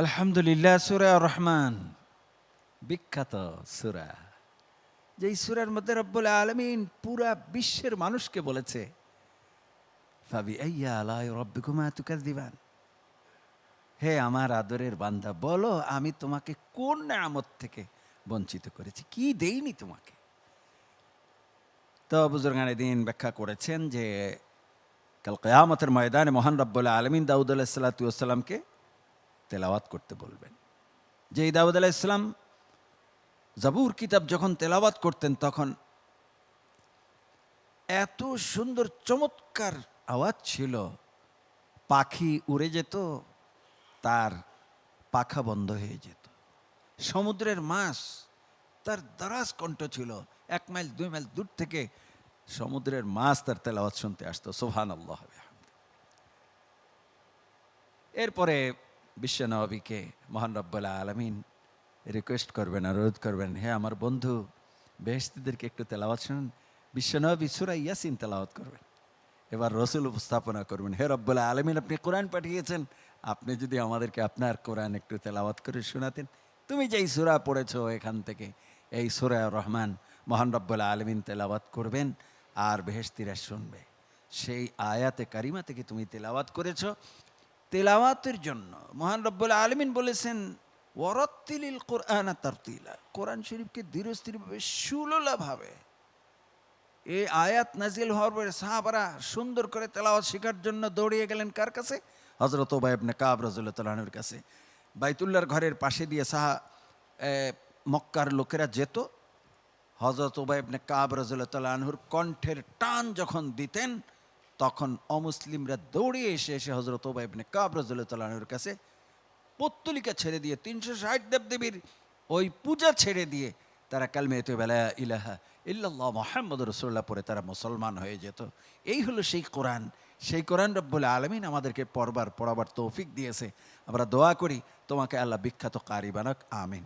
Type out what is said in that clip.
আলহামদুলিল্লাহ, সুরা রহমান। বিখ্যাত সুরা। যেই সুরার মধ্যে রব্বুল আলমিন পুরা বিশ্বের মানুষকে বলেছে রব্বিকুমা তুকার দিবান হে আমার আদরের বান্দা, বলো, আমি তোমাকে কোন নামত থেকে বঞ্চিত করেছি? কি দেইনি তোমাকে? তো বুজুর্গানে দিন ব্যাখ্যা করেছেন যে, কাল কেয়ামতের ময়দানে মহান রব্বুল আলমিন দাউদ আলাহিসাল্লাতুসাল্লামকে তেলাওয়াত করতে বলবেন। যে দাউদ আলাহ ইসলাম জাবুর কিতাব যখন তেলাওয়াত করতেন তখন এত সুন্দর চমৎকার আওয়াজ ছিল। পাখি উড়ে যেত, তার পাখা বন্ধ হয়ে যেত। সমুদ্রের মাছ তার দারাজ কণ্ঠ ছিল। এক মাইল, দুই মাইল দূর থেকে সমুদ্রের মাছ তার তেলাওয়াত শুনতে আসতো। সোহান আল্লাহ এরপরে বিশ্বনবীকে মহান রব্বুল্লাহ আলমিন রিকোয়েস্ট করবেন, অনুরোধ করবেন, হে আমার বন্ধু বেহস্তিদেরকে একটু তেলাওয়াত শুনুন। বিশ্বনবী সুরা ইয়াসিন তেলাওয়াত করবেন। এবার রসুল উপস্থাপনা করবেন, হে রব্বুল্লাহ আলমিন, আপনি কোরআন পাঠিয়েছেন। আপনি যদি আমাদেরকে আপনার কোরআন একটু তেলাওয়াত করে শোনাতেন, তুমি যেই সুরা পড়েছো এখান থেকে, এই সুরা রহমান মহান রব্বুল্লাহ আলমিন তেলাওয়াত করবেন আর বেহেস্তিরা শুনবে। সেই আয়াতে কারিমা থেকে তুমি তেলাওয়াত করেছ তেলাওয়াতের জন্য। মহান রব্বুল আলমিন বলেছেন ওরত্তিলিল কোরআন তারতিলা। কোরআন শরীফকে ধীরস্থিরভাবে সুললাভাবে এই আয়াত নাজিল হওয়ার পরে সাহাবারা সুন্দর করে তেলাওয়াত শেখার জন্য দৌড়িয়ে গেলেন কার কাছে? হজরত ওবায়বনে কাব রাজুল্লাহর কাছে। বাইতুল্লাহর ঘরের পাশে দিয়ে সাহা মক্কার লোকেরা যেত। হজরত ওবায়বনে কাব রাজুল্লাহ আনহুর কণ্ঠের টান যখন দিতেন তখন অমুসলিমরা দৌড়ে এসে এসে হজরত ওবায়বনে কাব রাজুল্লাহ আনহুর কাছে পত্তলিকা ছেড়ে দিয়ে তিনশো ষাট দেবদেবীর ওই পূজা ছেড়ে দিয়ে তারা কালমে এত বেলা ইলাহা ইল্লাল্লাহ মোহাম্মদ রসুল্লাহ পরে তারা মুসলমান হয়ে যেত। এই হলো সেই কোরআন। সেই কোরআন রব্বুল আলমিন আমাদেরকে পড়বার, পড়াবার তৌফিক দিয়েছে। আমরা দোয়া করি, তোমাকে আল্লাহ বিখ্যাত কারি বানাক। আমিন।